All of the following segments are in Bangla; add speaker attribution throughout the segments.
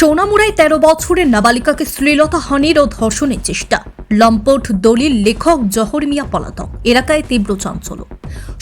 Speaker 1: সোনামুড়ায় তেরো বছরের নাবালিকাকে শ্লীলতা, হানির ও ধর্ষণের চেষ্টা। লম্পট দলিল লেখক জহর মিয়া পলাতক। এলাকায় তীব্র চাঞ্চল্য।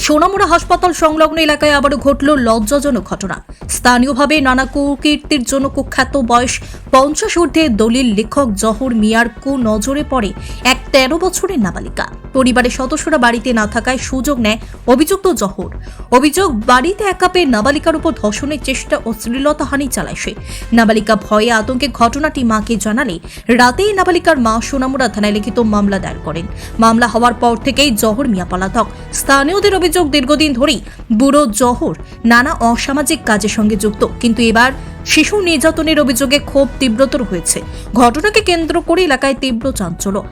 Speaker 1: সোনামুড়া হাসপাতাল সংলগ্ন এলাকায় আবারও ঘটল লজ্জাজনক ঘটনা। স্থানীয়ভাবে নানা কুকীর্তির জন্য কুখ্যাত বয়স পঞ্চাশ ঊর্ধ্বে দলিল লেখক জহর মিয়ার কু নজরে পড়ে এক তেরো বছরের নাবালিকা। পরিবারের সদস্যরা বাড়িতে না থাকায় সুযোগ নেয় অভিযুক্ত জহর। অভিযোগ, বাড়িতে একা পেয়ে নাবালিকার উপর ধর্ষণের চেষ্টা ও শ্লীলতাহানি চালায় সে। নাবালিকা ভয়ে আতঙ্কে ঘটনাটি মাকে জানালে রাতেই নাবালিকার মা সোনামুড়া থানায় লিখিত মামলা দায়ের করেন। মামলা হওয়ার পর থেকেই জহর মিয়া পলাতক। স্থানীয়দের অভিযোগ, দীর্ঘদিন ধরেই বুড়ো জহর নানা অসামাজিক কাজের সঙ্গে যুক্ত। কিন্তু এবার শিশু নির্যাতনের অভিযোগে ক্ষোভ তীব্রতর হয়েছে। ঘটনাকে কেন্দ্র করে এলাকায় তীব্র চাঞ্চল্য।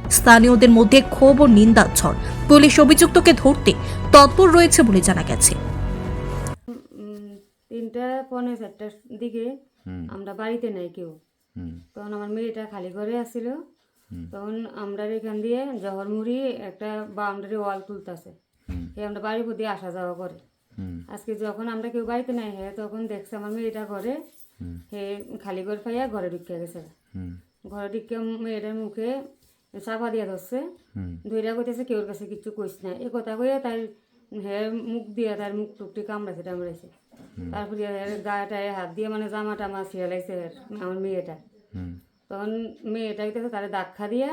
Speaker 1: স্থানীয়দের মধ্যে ক্ষোভ ও নিন্দার ঝড় পুলিশ অভিযুক্তকে ধরতে তৎপর রয়েছে বলে জানা গেছে।
Speaker 2: তিনটা পৌনে চারটার দিকে আমরা বাড়িতে নাই কেউ। তখন আমার মেয়েটা খালি ঘরে আসছিল তখন আমরা এখান দিয়ে জহর মুড়ি একটা বাউন্ডারি ওয়াল তুলতেছে সে আমরা বাড়ির প্রতি আসা যাওয়া করে। আজকে যখন আমরা কেউ বাড়িতে নাই হে তখন দেখছে আমার মেয়েটা ঘরে। হে খালি ঘর পাইয়া ঘরে ঢুকে গেছে। ঘরে ঢুকে মেয়েটার মুখে চাপা দিয়ে ধরছে। ধৈরা কইতেছে কেউর কাছে কিছু কইস না। এ কথা কইয়া তার হে মুখ দিয়ে তার মুখ টুকটি কামড়াইছে টামড়াইছে তারপরে এর গাটায় হাত দিয়ে মানে জামা টামা ছিয়ালাইছে এর, আমার মেয়েটা। তখন মেয়েটা কইতেছে তারে দাক্ষা দিয়া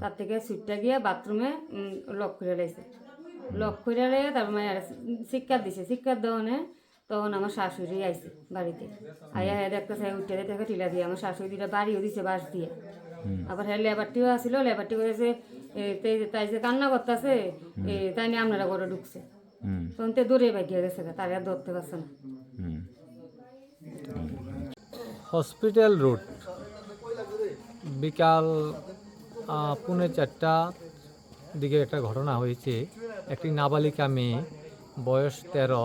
Speaker 2: তার থেকে সুইটটা গিয়া বাথরুমে লক করে লাইছে। লক করে লাইয়া তারপর মায়ের শিক্ষা দিছে। শিক্ষার দেওয়ানে তখন আমার শাশুড়ি আইছে বাড়িতে। আইয়া হ্যাঁ দেখতেছে উঠে দেখতে টিলা দিয়ে। আমার শাশুড়ি দুটা বাড়িও দিছে বাস দিয়ে। আবার হ্যাঁ লেবারটিও আসিল লেবারটি করেছে তাই যে কান্না করতেছে তাই নিয়ে আপনারা ঘরে ঢুকছে। তখন তে দূরে বাগিয়ে গেছে তার আর ধরতে পারছে না।
Speaker 3: হসপিটাল রোড বিকাল পুনে চারটা দিকে একটা ঘটনা হয়েছে। একটি নাবালিকা মেয়ে বয়স তেরো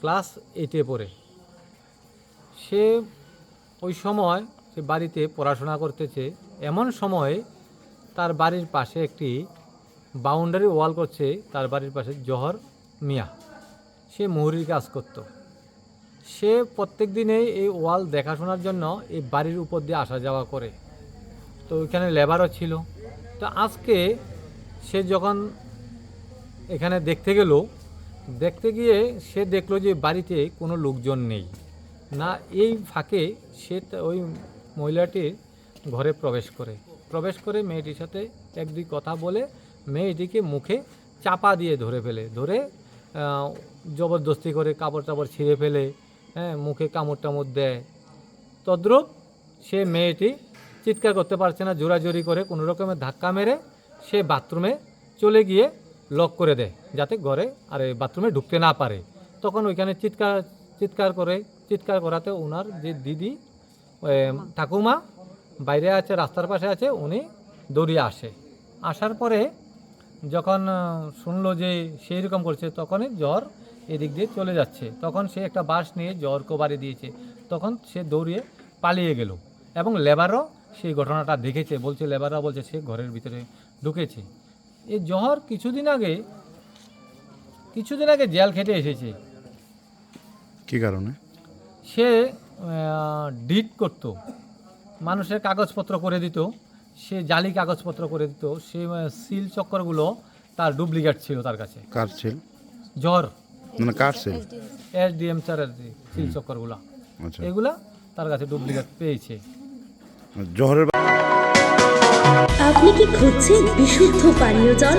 Speaker 3: ক্লাস এইটে পড়ে। সে ওই সময় সে বাড়িতে পড়াশোনা করতেছে, এমন সময় তার বাড়ির পাশে একটি বাউন্ডারি ওয়াল করছে, তার বাড়ির পাশে জহর মিয়া। সে মুহুরির কাজ করতো। সে প্রত্যেক দিনে এই ওয়াল দেখাশোনার জন্য এই বাড়ির উপর দিয়ে আসা যাওয়া করে। তো ওইখানে লেবারও ছিল। তো আজকে সে যখন এখানে দেখতে গেল, দেখতে গিয়ে সে দেখল যে বাড়িতে কোনো লোকজন নেই। না, এই ফাঁকে সে ওই মহিলাটির ঘরে প্রবেশ করে। প্রবেশ করে মেয়েটির সাথে এক দুই কথা বলে মেয়েটিকে মুখে চাপা দিয়ে ধরে ফেলে। ধরে জবরদস্তি করে কাপড় টাপড় ছিঁড়ে ফেলে হ্যাঁ মুখে কামড় টামড় দেয়। তদ্রুপ সে মেয়েটি চিৎকার করতে পারছে না, জোরাজোরি করে কোনো রকমের ধাক্কা মেরে সে বাথরুমে চলে গিয়ে লক করে দেয়, যাতে ঘরে আর বাথরুমে ঢুকতে না পারে। তখন ওইখানে চিৎকার চিৎকার করে, চিৎকার করাতে ওনার যে দিদি ঠাকুমা বাইরে আছে রাস্তার পাশে আছে উনি দৌড়িয়ে আসে। আসার পরে যখন শুনলো যে সেই রকম করছে তখনই জ্বর এদিক দিয়ে চলে যাচ্ছে। তখন সে একটা বাস নিয়ে জ্বর বাড়ি দিয়েছে। তখন সে দৌড়িয়ে পালিয়ে গেল এবং লেবারও সেই ঘটনাটা দেখেছে। বলছে লেবাররা বলছে সে ঘরের ভিতরে ঢুকেছে। এই জহর কিছুদিন আগে কিছুদিন আগে জেল খেটে এসেছে।
Speaker 4: কি কারণে?
Speaker 3: সে ডিট করতো। মানুষের কাগজপত্র করে দিত সে জালি কাগজপত্র করে দিত সে সিল চক্করগুলো তার ডুপ্লিকেট ছিল তার কাছে।
Speaker 4: কার ছিল
Speaker 3: জ্বর
Speaker 4: মানে কার ছিল
Speaker 3: এস ডিএম স্যারের সিল চক্করগুলো।
Speaker 4: আচ্ছা।
Speaker 3: এগুলা তার কাছে ডুপ্লিকেট পেয়েছে।
Speaker 4: জহরের
Speaker 5: আপনি কি খুঁজছেন বিশুদ্ধ পানীয় জল?